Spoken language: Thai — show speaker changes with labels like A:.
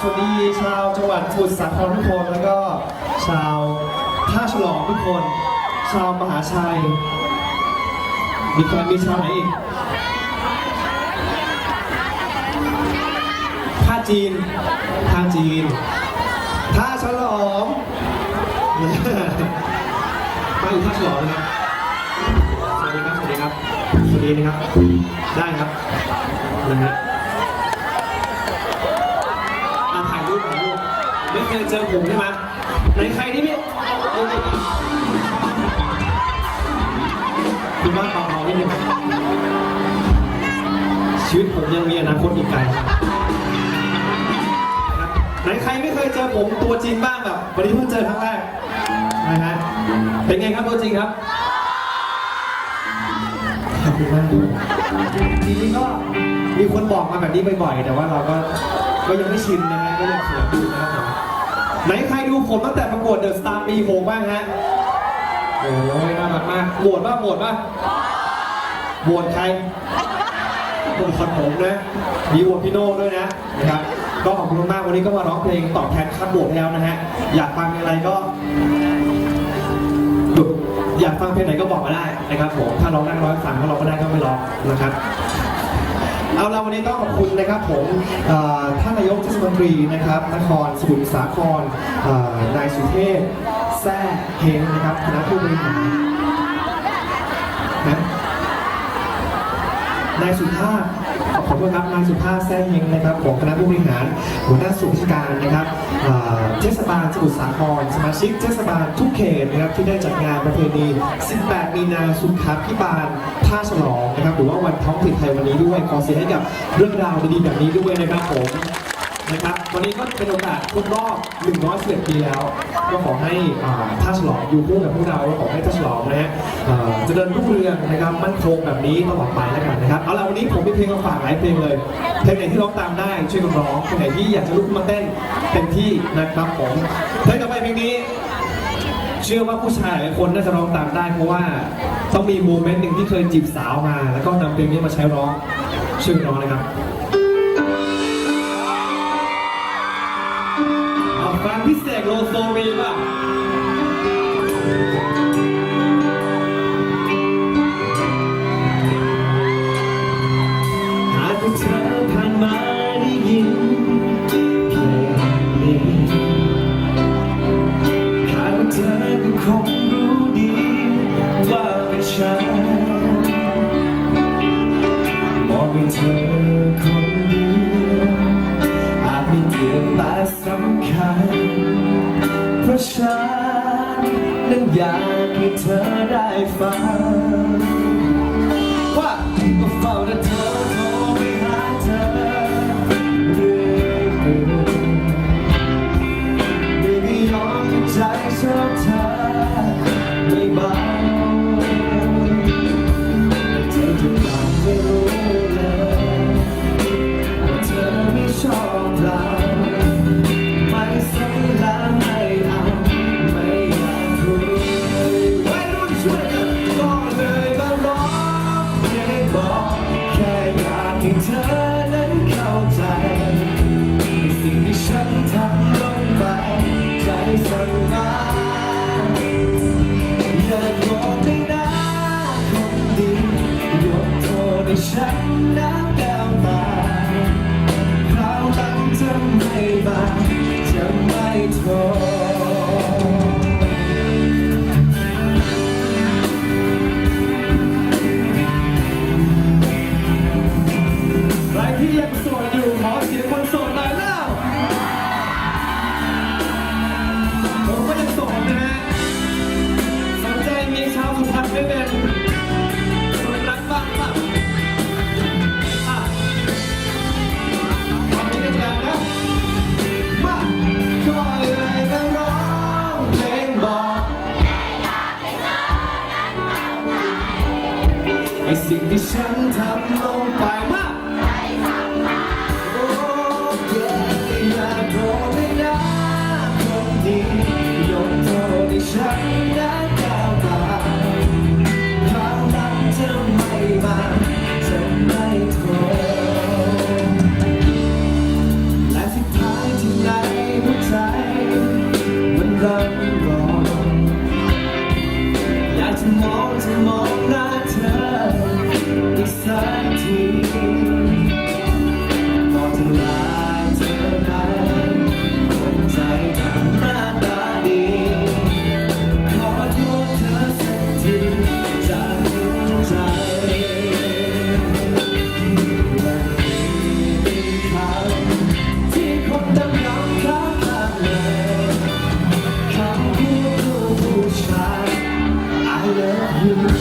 A: สวัสดีชาวจังหวัดสมุทรสาครทุกคน แล้วก็ชาวท่าฉลองทุกคน ชาวมหาชัย มีใครมีชาวไหนอีกท่าจีนท่าจีนท่าฉลองมาอยู่ท่าฉลองนะครับสวัสดีครับ สวัสดีครับ สวัสดีนะครับ ได้ครับนะฮะอะถ่ายรูปถ่ายรูป ไม่เคยเจอผมใช่ไหมไหนใครที่พี่คุณว่าเบาๆนิดนึงชีวิตผมยังมีอนาคตอีกไกลไหนใครไม่เคยเจอผมตัวจริงบ้างแบบวันนี้เพิ่งเจอครั้งแรกนะฮะเป็นไงครับตัวจริงครับขอบคุณมากทีนี้ก็มีคนบอกมาแบบนี้บ่อยๆแต่ว่าเราก็ ก็ยังไม่ชินนะฮะก็ยังเขินอยู่นะครับผมไหนใครดูผมตั้งแต่ประกวดเดอะสตาร์ปีหกบ้างฮะโอ้ยน่ารักมากโหวตป่ะโหวตป่ะโหวตใครผมคนผมนะมีโหวตพี่โน่ด้วยนะนะครับก็ขอบคุณมากวันนี้ก็มาร้องเพลงตอบแทนค่าโหวตแล้วนะฮะอยากฟังอะไรก็อยากฟังเพลงไหนก็บอกมาได้นะครับผมถ้าร้องได้ร้องฟังถ้าร้องไม่ได้ก็ไม่ร้องนะครับ เอาเราวันนี้ต้องขอบคุณนะครับผมเอ่อท่านนายกเทศมนตรีนะครับนครสมุทรสาครเอ่อนายสุเทพแซ่เฮงนะครับคณะผู้บริหารนะนายสุภาพ ขอบคุณครับนายสุภาพแซ่เฮงนะครับของคณะผู้บริหารหัวหน้าส่วนราชการนะครับเอ่อเทศบาลสมุทรสาครสมาชิกเทศบาลทุกเขตนะครับที่ได้จัดงานประเพณี 18 มีนาสุขาพิบาลท่าฉลองนะครับหรือว่าวันท้องถิ่นไทยวันนี้ด้วยขอเสียงให้กับเรื่องราวดีๆแบบนี้ด้วยนะครับผม นะครับ วันนี้ก็เป็นโอกาสครบรอบ111ปีแล้ว ก็ขอให้อ่าท่าฉลองอยู่คู่กับพวกเราแล้วขอให้ท่าฉลองนะฮะเอ่อเจริญรุ่งเรืองนะครับ มั่นคงแบบนี้ตลอดไปแล้วกันนะครับ เอาล่ะวันนี้ผมมีเพลงมาฝากหลายเพลงเลย เพลงไหนที่ร้องตามได้ช่วยกันร้อง เพลงไหนที่อยากจะลุกขึ้นมาเต้นเต็มที่นะครับผมเพลงต่อไปเพลงนี้ เชื่อว่าผู้ชายหลายคนน่าจะร้องตามได้เพราะว่าต้องมีโมเมนต์หนึ่งที่เคยจีบสาวมา แล้วก็นำเพลงนี้มาใช้ร้องชื่อร้องนะครับ เอาฟังพี่เสกโลโซมีป่ะหากว่าเธอผ่านมาได้ยินเพลงนี้หากเธอก็คงรู้ดีว่าเป็นฉันมองเป็นเธอ ราะฉันนั้นอยากให้เธอได้ฟังว่าก็เฝ้าแต่เธอ ที่ฉันทำ love you.